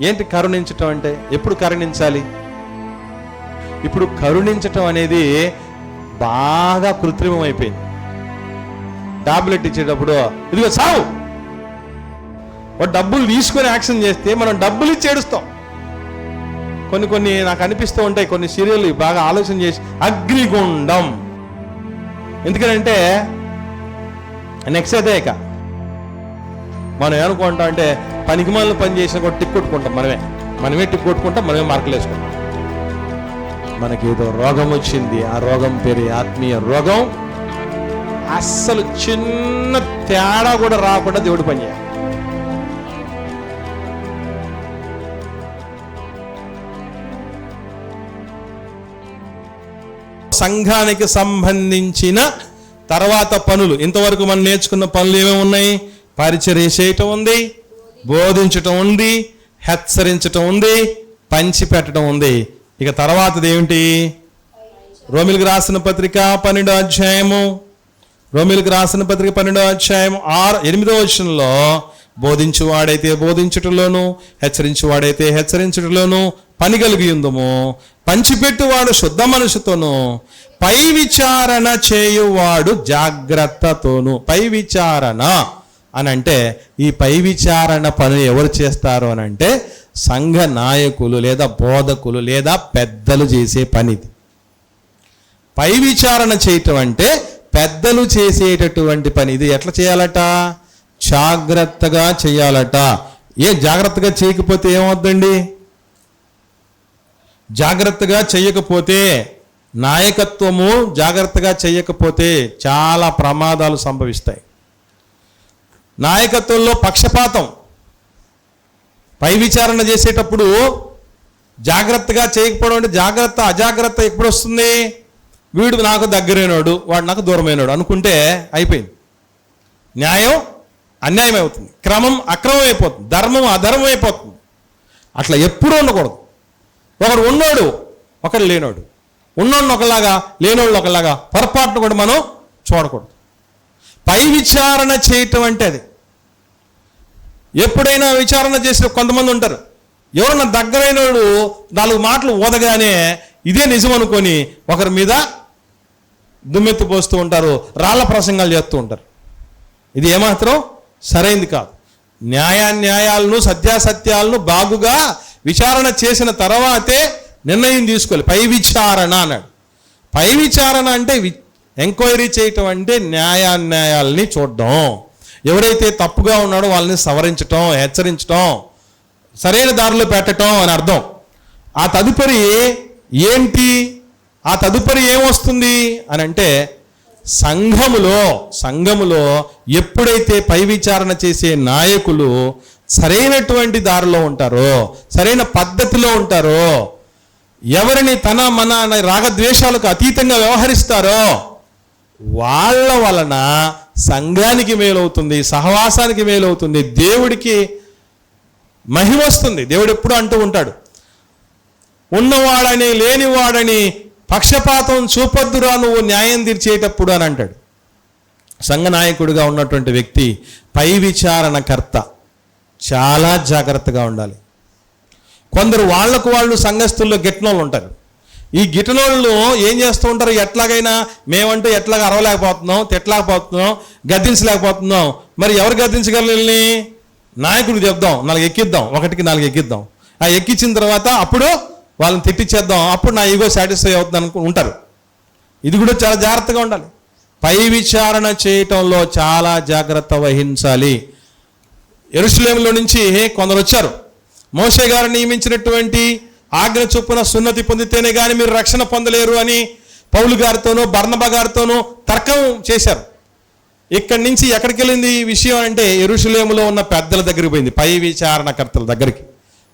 ఏంటి కరుణించటం అంటే? ఎప్పుడు కరుణించాలి? ఇప్పుడు కరుణించటం అనేది బాగా కృత్రిమం అయిపోయింది. టాబ్లెట్ ఇచ్చేటప్పుడు ఇదిగో సావు! డబ్బులు తీసుకొని యాక్షన్ చేస్తే మనం డబ్బులు ఇచ్చి ఏడుస్తాం. కొన్ని కొన్ని నాకు అనిపిస్తూ ఉంటాయి కొన్ని సీరియల్ బాగా ఆలోచన చేసి అగ్నిగుండం. ఎందుకంటే నెక్స్ట్ అదే ఇక. మనం ఏమనుకుంటాం అంటే పనికి మనల్ని పని చేసినా కూడా టిక్ కొట్టుకుంటాం మనమే. మనమే టిక్ కొట్టుకుంటాం మనమే మార్కులు వేసుకుంటాం. మనకి ఏదో రోగం వచ్చింది ఆ రోగం పేరు ఆత్మీయ రోగం. అస్సలు చిన్న తేడా కూడా రాకుండా దేవుడు పని చేయాలి. సంఘానికి సంబంధించిన తర్వాత పనులు. ఇంతవరకు మనం నేర్చుకున్న పనులు ఏమేమి ఉన్నాయి? పరిచర్య చేయటం ఉంది. బోధించటం ఉంది హెచ్చరించటం ఉంది పంచిపెట్టడం ఉంది. ఇక తర్వాతది ఏమిటి? రోమిల్కి రాసిన పత్రిక పన్నెండో అధ్యాయము. రోమిల్కి రాసిన పత్రిక పన్నెండో అధ్యాయం ఆరు ఎనిమిదో వచనంలో బోధించువాడైతే బోధించుటలోను హెచ్చరించువాడైతే హెచ్చరించుటలోను పని కలిగి ఉందము. పంచిపెట్టువాడు శుద్ధ మనసుతోను పై విచారణ చేయువాడు జాగ్రత్తతోను. పై విచారణ. అని అంటే ఈ పై విచారణ పని ఎవరు చేస్తారు అని అంటే సంఘ నాయకులు లేదా బోధకులు లేదా పెద్దలు చేసే పనిది పై విచారణ చేయటం అంటే పెద్దలు చేసేటటువంటి పని ఇది. ఎట్లా చేయాలట? జాగ్రత్తగా చేయాలట. ఏ జాగ్రత్తగా చేయకపోతే ఏమవుద్దండి? జాగ్రత్తగా చేయకపోతే నాయకత్వము జాగ్రత్తగా చేయకపోతే చాలా ప్రమాదాలు సంభవిస్తాయి. నాయకత్వంలో పక్షపాతం. పై విచారణ చేసేటప్పుడు జాగ్రత్తగా చేయకపోవడం అంటే జాగ్రత్త అజాగ్రత్త ఎప్పుడు వస్తుంది వీడు నాకు దగ్గరైనోడు వాడు నాకు దూరమైనడు అనుకుంటే అయిపోయింది. న్యాయం అన్యాయం అవుతుంది. క్రమం అక్రమం అయిపోతుంది ధర్మం అధర్మం అయిపోతుంది అట్లా ఎప్పుడూ ఉండకూడదు. ఒకడు ఉన్నోడు ఒకడు లేనోడు. ఉన్నోడిని ఒకలాగా లేనోళ్ళు ఒకలాగా పొరపాటును కూడా మనం చూడకూడదు. పై విచారణ చేయటం అంటే అది. ఎప్పుడైనా విచారణ చేసిన కొంతమంది ఉంటారు. ఎవరన్నా దగ్గరైన నాలుగు మాటలు ఓదగానే ఇదే నిజం అనుకొని ఒకరి మీద దుమ్మెత్తి పోస్తూ ఉంటారు రాళ్ళ ప్రసంగాలు చేస్తూ ఉంటారు. ఇది ఏమాత్రం సరైంది కాదు. న్యాయాన్యాయాలను సత్యాసత్యాలను బాగుగా విచారణ చేసిన తర్వాతే నిర్ణయం తీసుకోవాలి. పై విచారణ అన్నాడు. పై విచారణ అంటే వి- ఎంక్వైరీ చేయటం అంటే న్యాయాన్యాయాల్ని చూడడం. ఎవరైతే తప్పుగా ఉన్నాడో వాళ్ళని సవరించటం హెచ్చరించటం సరైన దారిలో పెట్టటం అని అర్థం. ఆ తదుపరి ఏంటి? ఆ తదుపరి ఏమొస్తుంది? అని అంటే సంఘములో సంఘములో ఎప్పుడైతే పై విచారణ చేసే నాయకులు సరైనటువంటి దారిలో ఉంటారో సరైన పద్ధతిలో ఉంటారో ఎవరిని తన మన అనే రాగద్వేషాలకు అతీతంగా వ్యవహరిస్తారో వాళ్ళ వలన సంఘానికి మేలవుతుంది సహవాసానికి మేలవుతుంది దేవుడికి మహిమ వస్తుంది. దేవుడు ఎప్పుడు అంటూ ఉంటాడు ఉన్నవాడని లేనివాడని పక్షపాతం చూపొద్దురా నువ్వు న్యాయం తీర్చేటప్పుడు అని అంటాడు. సంఘ నాయకుడిగా ఉన్నటువంటి వ్యక్తి పై విచారణకర్త చాలా జాగ్రత్తగా ఉండాలి. కొందరు వాళ్ళకు వాళ్ళు సంఘస్థుల్లో గెట్నోళ్ళు ఉంటారు. ఈ గిటలోళ్ళు ఏం చేస్తూ ఉంటారు? ఎట్లాగైనా మేమంటే ఎట్లాగా అరవలేకపోతున్నాం తిట్టలేకపోతున్నాం గద్దించలేకపోతున్నాం. మరి ఎవరు గద్దించగలరు వీళ్ళని? నాయకుడికి చెప్దాం నాలుగు ఎక్కిద్దాం ఒకటికి నాలుగు ఎక్కిద్దాం. ఆ ఎక్కించిన తర్వాత అప్పుడు వాళ్ళని తిట్టించేద్దాం అప్పుడు నా ఈగో సాటిస్ఫై అవుతుంది అనుకు ఉంటారు. ఇది కూడా చాలా జాగ్రత్తగా ఉండాలి. పై విచారణ చేయటంలో చాలా జాగ్రత్త వహించాలి. ఎరుసలేంలో నుంచి కొందరు వచ్చారు. మోషే గారు నియమించినటువంటి ఆజ్ఞ చొప్పున సున్నతి పొందితేనే కానీ మీరు రక్షణ పొందలేరు అని పౌలు గారితోనో బర్ణబ గారితోనో తర్కం చేశారు. ఇక్కడి నుంచి ఎక్కడికి వెళ్ళింది ఈ విషయం అంటే ఎరుషులేములో ఉన్న పెద్దల దగ్గరికి పోయింది పై విచారణకర్తల దగ్గరికి.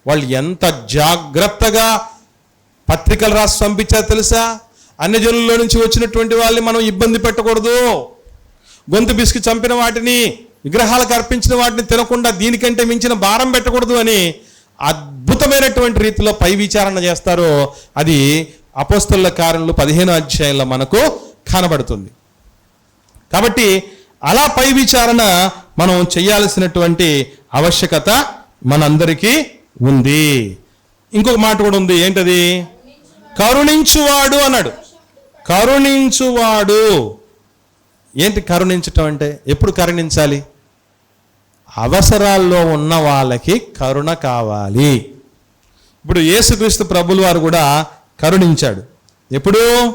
వాళ్ళు ఎంత జాగ్రత్తగా పత్రికలు రాసి పంపించారు తెలుసా? అన్ని జనుల్లో నుంచి వచ్చినటువంటి వాళ్ళని మనం ఇబ్బంది పెట్టకూడదు. గొంతు బిసికి చంపిన వాటిని విగ్రహాలకు అర్పించిన వాటిని తినకుండా దీనికంటే మించిన భారం పెట్టకూడదు అని అద్భుతమైనటువంటి రీతిలో పై విచారణ చేస్తారో అది అపోస్తుల కారణలు పదిహేను అధ్యాయంలో మనకు కనబడుతుంది. కాబట్టి అలా పై విచారణ మనం చేయాల్సినటువంటి ఆవశ్యకత మనందరికీ ఉంది. ఇంకొక మాట కూడా ఉంది ఏంటది? కరుణించువాడు అన్నాడు. కరుణించువాడు. ఏంటి కరుణించటం అంటే? ఎప్పుడు కరుణించాలి? అవసరాల్లో ఉన్న వాళ్ళకి కరుణ కావాలి. ఇప్పుడు యేసుక్రీస్తు ప్రభుల వారు కూడా కరుణించాడు. ఎప్పుడు?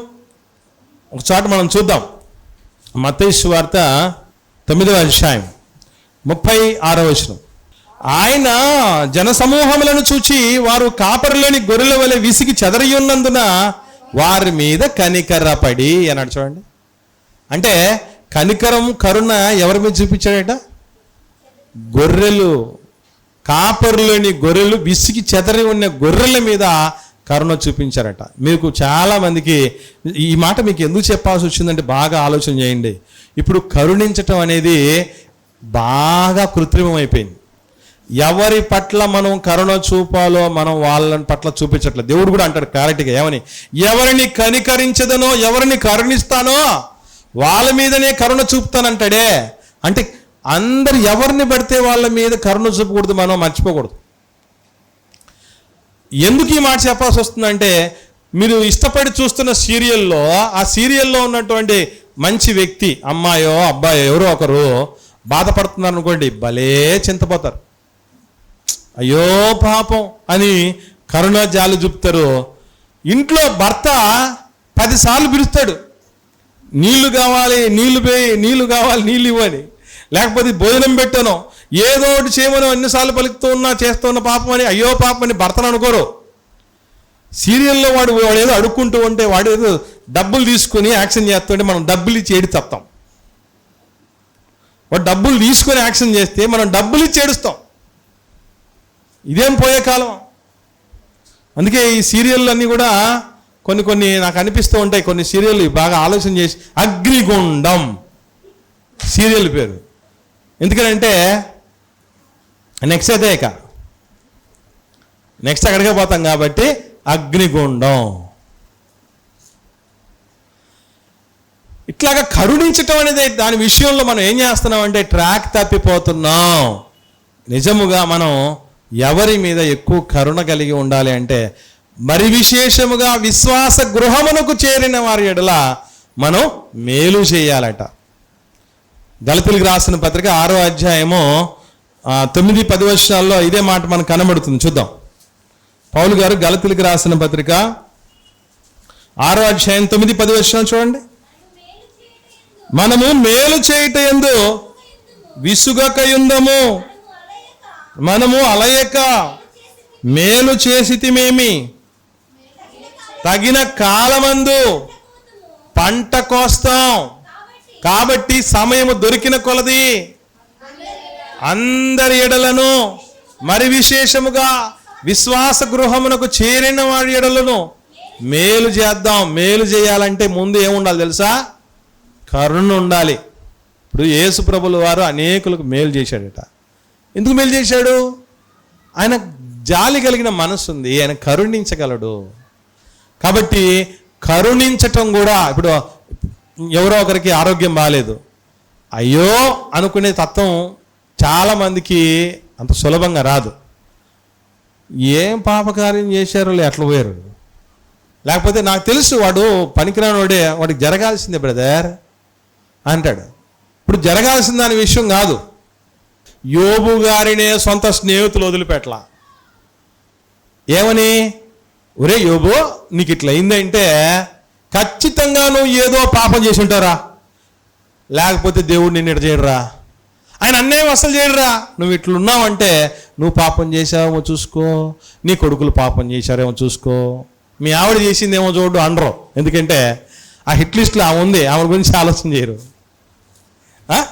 ఒక చోట మనం చూద్దాం. మతేశ్వ వార్త తొమ్మిదవ అధ్యాయం ముప్పై ఆరో వచనం. ఆయన జనసమూహములను చూచి వారు కాపరిలోని గొర్రెల వలె విసిగి చెదరియున్నందున వారి మీద కనికరపడి అన్నాడు చూడండి. అంటే కనికరం కరుణ ఎవరి మీద చూపించాడట? గొర్రెలు కాపరులోని గొర్రెలు విసిగి చెదరి ఉన్న గొర్రెల మీద కరుణ చూపించారట. మీకు చాలామందికి ఈ మాట మీకు ఎందుకు చెప్పాల్సి వచ్చిందంటే బాగా ఆలోచన చేయండి. ఇప్పుడు కరుణించటం అనేది బాగా కృత్రిమం అయిపోయింది. ఎవరి పట్ల మనం కరుణ చూపాలో మనం వాళ్ళని పట్ల చూపించట్లేదు. దేవుడు కూడా అంటాడు క్లారిటీగా ఏమని? ఎవరిని కనికరించదనో ఎవరిని కరుణిస్తానో వాళ్ళ మీదనే కరుణ చూపుతానంటాడే. అంటే అందరు ఎవరిని పడితే వాళ్ళ మీద కరుణ చూపకూడదు మనం మర్చిపోకూడదు. ఎందుకు ఈ మాట చెప్పాల్సి వస్తుందంటే మీరు ఇష్టపడి చూస్తున్న సీరియల్లో ఆ సీరియల్లో ఉన్నటువంటి మంచి వ్యక్తి అమ్మాయో అబ్బాయో ఎవరో ఒకరు బాధపడుతున్నారు అనుకోండి భలే చింతపోతారు. అయ్యో పాపం అని కరుణ జాలు చూపుతారు. ఇంట్లో భర్త పదిసార్లు పిలుస్తాడు నీళ్ళు కావాలి నీళ్ళు పోయి నీళ్ళు కావాలి నీళ్ళు ఇవ్వని లేకపోతే భోజనం పెట్టను. ఏదో ఒకటి చేయమని ఎన్నిసార్లు పలుకుతూ ఉన్నా చేస్తున్న పాపం అని అయ్యో పాపం అని భర్తను అనుకోరు. సీరియల్లో వాడు వాడు ఏదో అడుక్కుంటూ ఉంటే వాడు ఏదో డబ్బులు తీసుకొని యాక్షన్ చేస్తుంటే మనం డబ్బులు ఇచ్చి ఏడి తప్తాం. వాడు డబ్బులు తీసుకొని యాక్షన్ చేస్తే మనం డబ్బులు ఇచ్చి ఏడుస్తాం. ఇదేం పోయే కాలం? అందుకే ఈ సీరియల్ అన్నీ కూడా కొన్ని కొన్ని నాకు అనిపిస్తూ ఉంటాయి. కొన్ని సీరియల్ బాగా ఆలోచన చేసి అగ్నిగుండం సీరియల్ పేరు. ఎందుకనంటే నెక్స్ట్ అదే ఇక. నెక్స్ట్ అక్కడికే పోతాం కాబట్టి అగ్నిగుండం. ఇట్లాగా కరుణించటం అనేది దాని విషయంలో మనం ఏం చేస్తున్నాం అంటే ట్రాక్ తప్పిపోతున్నాం. నిజముగా మనం ఎవరి మీద ఎక్కువ కరుణ కలిగి ఉండాలి అంటే మరి విశేషముగా విశ్వాస గృహమునకు చేరిన వారి ఎడల మనం మేలు చేయాలట. దళితులకు రాసిన పత్రిక ఆరో అధ్యాయము తొమ్మిది పది వర్షాల్లో ఇదే మాట మనకు కనబడుతుంది. చూద్దాం. పౌలు గారు గలతులకు రాసిన పత్రిక ఆరో అధ్యాయం తొమ్మిది పది వర్షాలు చూడండి. మనము మేలు చేయుట ఎందు విసుగకయుందము. మనము అలయక మేలు చేసితిమేమి? తగిన కాలమందు పంట కోస్తాం. కాబట్టి సమయము దొరికిన కొలది అందరి ఎడలను మరి విశేషముగా విశ్వాస గృహమునకు చేరిన వారి ఎడలను మేలు చేద్దాం మేలు చేయాలంటే ముందు ఏముండాలి తెలుసా? కరుణ ఉండాలి. ఇప్పుడు యేసు ప్రభుల వారు అనేకులకు మేలు చేశాడట. ఎందుకు మేలు చేశాడు? ఆయన జాలి కలిగిన మనసు ఉంది ఆయన కరుణించగలడు. కాబట్టి కరుణించటం కూడా ఇప్పుడు ఎవరో ఒకరికి ఆరోగ్యం బాగాలేదు అయ్యో అనుకునే తత్వం చాలామందికి అంత సులభంగా రాదు. ఏం పాపకార్యం చేశారో ఎట్లా పోయారు. లేకపోతే నాకు తెలుసు వాడు పనికిరానివాడే వాడికి జరగాల్సిందే బ్రదర్ అంటాడు. ఇప్పుడు జరగాల్సిన దాని విషయం కాదు. యోబు గారినే సొంత స్నేహితులు వదిలిపెట్టలా ఏమని? ఒరే యోబు నీకు ఇట్లా అయిందంటే ఖచ్చితంగా నువ్వు ఏదో పాపం చేసి ఉంటారా లేకపోతే దేవుడు నిన్ను ఇట చేయడరా? ఆయన అన్యాయం అసలు చేయడరా. నువ్వు ఇట్లున్నావంటే నువ్వు పాపం చేసావేమో చూసుకో. నీ కొడుకులు పాపం చేశారేమో చూసుకో. మీ ఆవిడ చేసిందేమో చూడు అనరు. ఎందుకంటే ఆ హిట్ లిస్ట్లో ఆమె ఉంది. ఆమె గురించి ఆలోచన చేయరు. ఆ?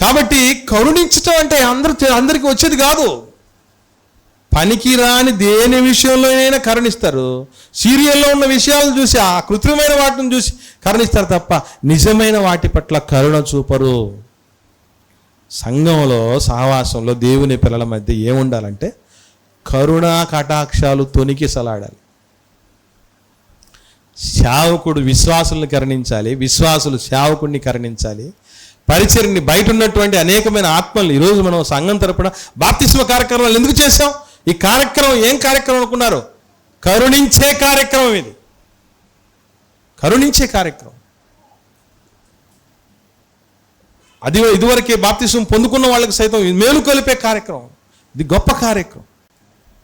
కాబట్టి కరుణించటం అంటే అందరూ అందరికీ వచ్చేది కాదు. పనికి రాని దేని విషయంలోనైనా కరుణిస్తారు. సీరియల్లో ఉన్న విషయాలను చూసి ఆ కృత్రిమైన వాటిని చూసి కరుణిస్తారు తప్ప నిజమైన వాటి పట్ల కరుణ చూపరు. సంఘంలో సహవాసంలో దేవుని పిల్లల మధ్య ఏముండాలంటే కరుణా కటాక్షాలు తొనికిసలాడాలి సేవకుడు విశ్వాసుల్ని కరుణించాలి విశ్వాసులు సేవకుడిని కరుణించాలి. పరిచర్ని బయట ఉన్నటువంటి అనేకమైన ఆత్మలు ఈరోజు మనం సంఘం తరపున బాప్తిస్మ కార్యక్రమాలు ఎందుకు చేశాం? ఈ కార్యక్రమం ఏం కార్యక్రమం అనుకున్నారు? కరుణించే కార్యక్రమం ఇది. కరుణించే కార్యక్రమం. అది ఇదివరకే బాప్తిసం పొందుకున్న వాళ్ళకి సైతం ఇది మేలు కలిపే కార్యక్రమం. ఇది గొప్ప కార్యక్రమం.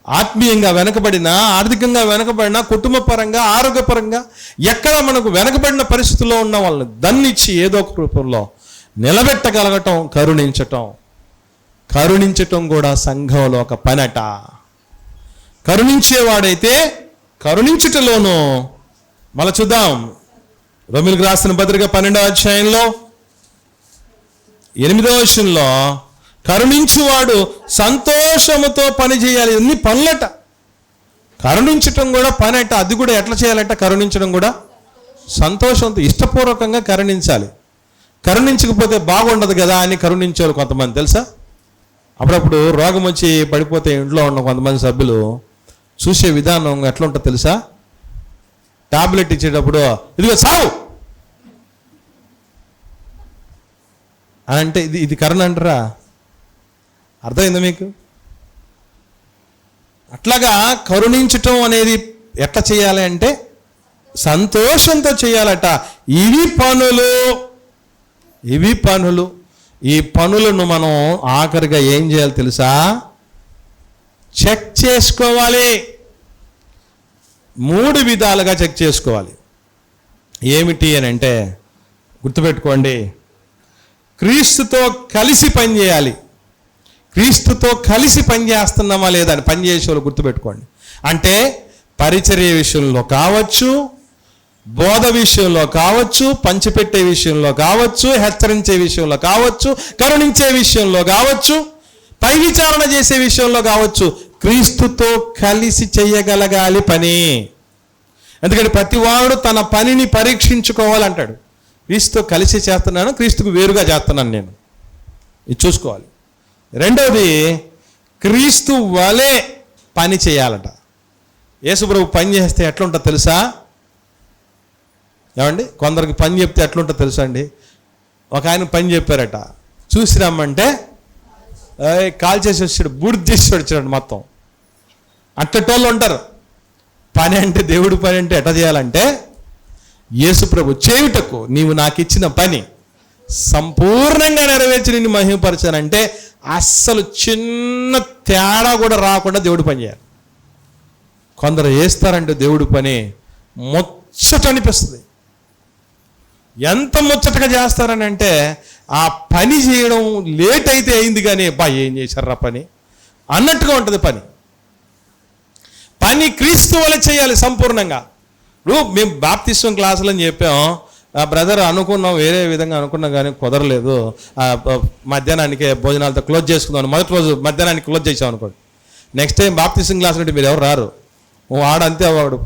ఆత్మీయంగా వెనకబడిన ఆర్థికంగా వెనకబడిన కుటుంబ పరంగా ఆరోగ్యపరంగా ఎక్కడ మనకు వెనకబడిన పరిస్థితుల్లో ఉన్న వాళ్ళని దన్నిచ్చి ఏదో ఒక రూపంలో నిలబెట్టగలగటం కరుణించటం. కరుణించటం కూడా సంఘంలో ఒక పనట. కరుణించేవాడైతే కరుణించుటలోనూ మళ్ళా చూద్దాం. రొమిలకు రాసిన పత్రిక పన్నెండవ అధ్యాయంలో ఎనిమిదవ విషయంలో కరుణించువాడు సంతోషముతో పని చేయాలి. ఎన్ని పనులట. కరుణించటం కూడా పని అట అది కూడా ఎట్లా చేయాలట? కరుణించడం కూడా సంతోషంతో ఇష్టపూర్వకంగా కరుణించాలి. కరుణించకపోతే బాగుండదు కదా అని కరుణించారు కొంతమంది తెలుసా? అప్పుడప్పుడు రోగం వచ్చి పడిపోతే ఇంట్లో ఉన్న కొంతమంది సభ్యులు చూసే విధానం ఎట్లా ఉంటుందో తెలుసా? టాబ్లెట్ ఇచ్చేటప్పుడు ఇదిగో సావు! అని అంటే ఇది ఇది కరుణ అంటారా? అర్థమైందా మీకు? అట్లాగా కరుణించటం అనేది ఎట్లా చేయాలి అంటే సంతోషంతో చేయాలట. ఇవి పనులు ఇవి పనులు. ఈ పనులను మనం ఆఖరిగా ఏం చేయాలి తెలుసా? చెక్ చేసుకోవాలి. మూడు విధాలుగా చెక్ చేసుకోవాలి. ఏమిటి అని అంటే గుర్తుపెట్టుకోండి. క్రీస్తుతో కలిసి పనిచేయాలి క్రీస్తుతో కలిసి పనిచేస్తున్నామా లేదా అని పనిచేసే వాళ్ళు గుర్తుపెట్టుకోండి. అంటే పరిచర్య విషయంలో కావచ్చు బోధ విషయంలో కావచ్చు పంచిపెట్టే విషయంలో కావచ్చు హెచ్చరించే విషయంలో కావచ్చు కరుణించే విషయంలో కావచ్చు పై విచారణ చేసే విషయంలో కావచ్చు క్రీస్తుతో కలిసి చేయగలగాలి పని. ఎందుకంటే ప్రతివాడు తన పనిని పరీక్షించుకోవాలంటాడు. క్రీస్తుతో కలిసి చేస్తున్నాను క్రీస్తుకు వేరుగా చేస్తున్నాను నేను. ఇది చూసుకోవాలి. రెండవది క్రీస్తు వలె పని చేయాలట. యేసుప్రభు పని చేస్తే ఎట్లుంటుందో తెలుసా? ఏమండి? కొందరికి పని చెప్తే ఎట్లుంటుందో తెలుసా అండి? ఒక ఆయన పని చెప్పారట. చూసి రమ్మంటే కాల్ చేసి వచ్చాడు బూడిద చేసి వచ్చాడు మొత్తం. అట్టటోళ్ళు ఉంటారు. పని అంటే దేవుడి పని అంటే ఎట్ట చేయాలంటే యేసుప్రభు చేయుటకు నీవు నాకు ఇచ్చిన పని సంపూర్ణంగా నెరవేర్చి నిన్ను మహిమపరచానంటే అస్సలు చిన్న తేడా కూడా రాకుండా దేవుడు పని చేయాలి. కొందరు వేస్తారంటే దేవుడి పని ముచ్చట అనిపిస్తుంది. ఎంత ముచ్చటగా చేస్తారని అంటే ఆ పని చేయడం లేట్ అయితే అయింది కానీ బా ఏం చేశారా పని? అన్నట్టుగా ఉంటుంది పని. పని క్రీస్తు వల్ల చేయాలి సంపూర్ణంగా. ఇప్పుడు మేము బాప్తిస్వం క్లాసులు అని చెప్పాం. ఆ బ్రదర్ అనుకున్నాం వేరే విధంగా అనుకున్నాం కానీ కుదరలేదు. మధ్యాహ్నానికి భోజనాలతో క్లోజ్ చేసుకుందాం మొదటి రోజు మధ్యాహ్నానికి క్లోజ్ చేసాం అనుకోండి. నెక్స్ట్ టైం బాప్తిస్వం క్లాస్ అంటే మీరు ఎవరు రారు? వాడు అంతే వాడు.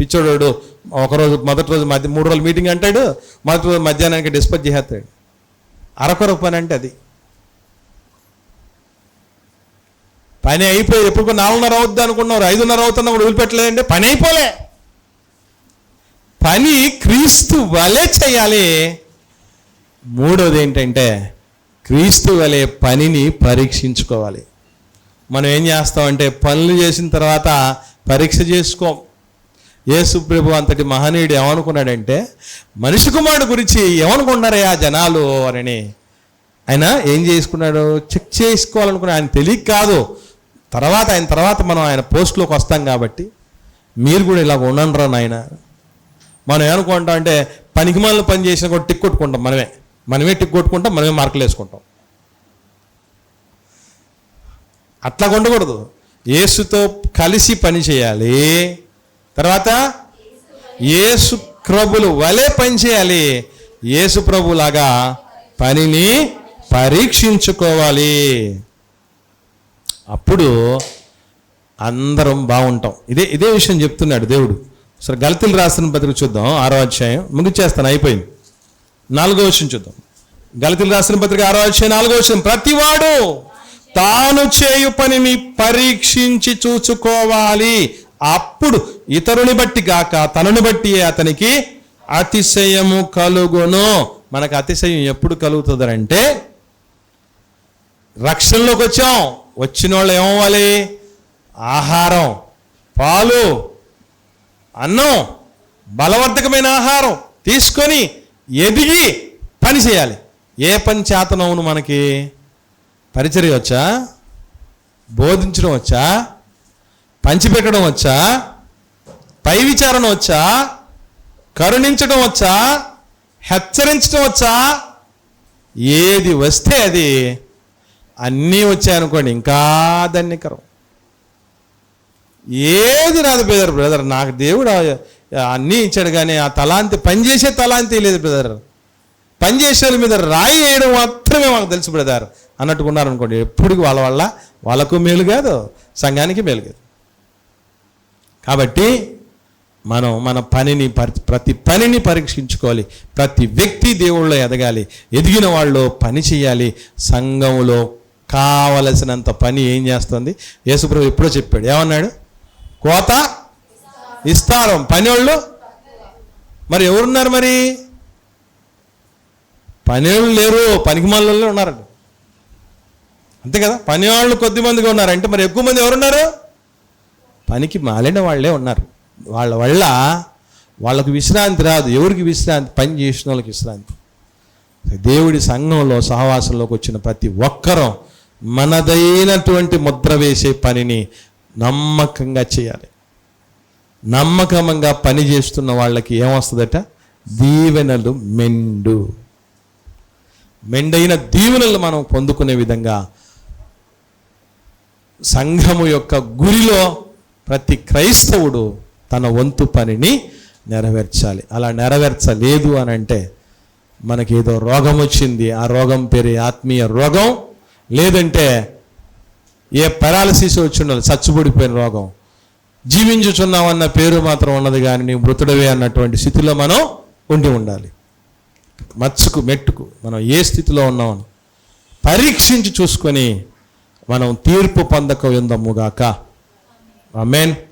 పిచ్చోడు ఒకరోజు మొదటి రోజు మధ్య మూడు రోజులు మీటింగ్ అంటాడు మొదటి రోజు మధ్యాహ్నానికి డిస్పచ్ చేసేస్తాడు అరకొరకు పని అంటే అది. పని అయిపోయి ఎప్పుడు నాలుగున్నర అవుద్ది అనుకున్నారు ఐదున్నర అవుతున్నా కూడా వదిలిపెట్టలేదండి పని అయిపోలే. పని క్రీస్తు వలె చేయాలి. మూడోది ఏంటంటే క్రీస్తు వలె పనిని పరీక్షించుకోవాలి. మనం ఏం చేస్తామంటే పనులు చేసిన తర్వాత పరీక్ష చేసుకోం. యేసు ప్రభు అంతటి మహనీయుడు ఏమనుకున్నాడంటే మనిషి కుమారుడు గురించి ఏమనుకున్నారే ఆ జనాలు అని. ఆయన ఏం చేసుకున్నాడు? చెక్ చేసుకోవాలనుకున్న ఆయన తెలియక కాదు. తర్వాత ఆయన తర్వాత మనం ఆయన పోస్ట్లోకి వస్తాం కాబట్టి మీరు కూడా ఇలా ఉండండి నాయన. మనం ఏమనుకుంటాం అంటే పనికి మనల్ని పని చేసినా కూడా టిక్ కొట్టుకుంటాం మనమే. మనమే టిక్ కొట్టుకుంటాం మనమే మార్కులు వేసుకుంటాం. అట్లా ఉండకూడదు. యేసుతో కలిసి పని చేయాలి. తర్వాత యేసు ప్రభులు వలె పని చేయాలి. యేసు ప్రభులాగా పనిని పరీక్షించుకోవాలి. అప్పుడు అందరం బాగుంటాం. ఇదే ఇదే విషయం చెప్తున్నాడు దేవుడు. సరే గలతీలు రాసిన పత్రిక చూద్దాం. ఆరో అధ్యాయం ముగిచేస్తాను అయిపోయింది. నాలుగో విషయం చూద్దాం. గలతీలు రాసిన పత్రిక ఆరో అధ్యాయం నాలుగో విషయం ప్రతివాడు తాను చేయు పనిని పరీక్షించి చూసుకోవాలి అప్పుడు ఇతరుని బట్టి కాక తనను బట్టి అతనికి అతిశయము కలుగును. మనకు అతిశయం ఎప్పుడు కలుగుతుంది అంటే రక్షణలోకి వచ్చాం. వచ్చిన వాళ్ళు ఏమవ్వాలి? ఆహారం. పాలు అన్నం బలవర్ధకమైన ఆహారం తీసుకొని ఎదిగి పని చేయాలి. ఏ పని చేతనవును మనకి? పరిచర్య వచ్చా? బోధించడం వచ్చా? పంచిపెట్టడం వచ్చా? పై విచారణ వచ్చా? కరుణించడం వచ్చా? హెచ్చరించడం వచ్చా? ఏది వస్తే అది. అన్నీ వచ్చాయనుకోండి ఇంకా ధన్యకరం. ఏది రాదు బ్రదర్ బ్రదర్ నాకు దేవుడు అన్నీ ఇచ్చాడు కానీ ఆ తలాంతి పనిచేసే తలాంతి లేదు బ్రదర్. పనిచేసే వాళ్ళ మీద రాయి వేయడం మాత్రమే మాకు తెలుసు బ్రదర్. అన్నట్టుకున్నారు అనుకోండి వాళ్ళ వల్ల? వాళ్ళకు మేలు కాదు సంఘానికి మేలు కాదు. కాబట్టి మనం మన పనిని పరి- ప్రతి పనిని పరీక్షించుకోవాలి. ప్రతి వ్యక్తి దేవుళ్ళో ఎదగాలి. ఎదిగిన వాళ్ళు పని చేయాలి. సంఘంలో కావలసినంత పని ఏం చేస్తుంది? యేసుప్రభు ఎప్పుడో చెప్పాడు. ఏమన్నాడు? కోత ఇస్తారం పని వాళ్ళు మరి ఎవరున్నారు మరి? పని వాళ్ళు లేరు. పనికి మళ్ళీ ఉన్నారండి. అంతే కదా? పని వాళ్ళు కొద్ది మందిగా ఉన్నారు. అంటే మరి ఎక్కువ మంది ఎవరున్నారు? పనికి మాలిన వాళ్ళే ఉన్నారు. వాళ్ళ వల్ల వాళ్ళకు విశ్రాంతి రాదు. ఎవరికి విశ్రాంతి? పని చేసిన వాళ్ళకి విశ్రాంతి. దేవుడి సంఘంలో సహవాసంలోకి వచ్చిన ప్రతి ఒక్కరూ మనదైనటువంటి ముద్ర వేసే పనిని నమ్మకంగా చేయాలి. నమ్మకంగా పని చేస్తున్న వాళ్ళకి ఏమొస్తుందట? దీవెనలు మెండు. మెండైన దీవెనలు మనం పొందుకునే విధంగా సంఘము యొక్క గురిలో ప్రతి క్రైస్తవుడు తన వంతు పనిని నెరవేర్చాలి. అలా నెరవేర్చలేదు అని అంటే మనకి ఏదో రోగం వచ్చింది. ఆ రోగం పేరు ఆత్మీయ రోగం. లేదంటే ఏ పెరాలసిస్ వచ్చిండాలి చచ్చుబడిపోయిన రోగం. జీవించుచున్నామన్న పేరు మాత్రం ఉన్నది కానీ నీవు మృతుడవే అన్నటువంటి స్థితిలో మనం ఉండి ఉండాలి. మచ్చుకు మెట్టుకు మనం ఏ స్థితిలో ఉన్నామని పరీక్షించి చూసుకొని మనం తీర్పు పొందక ఉందముగాక Amen.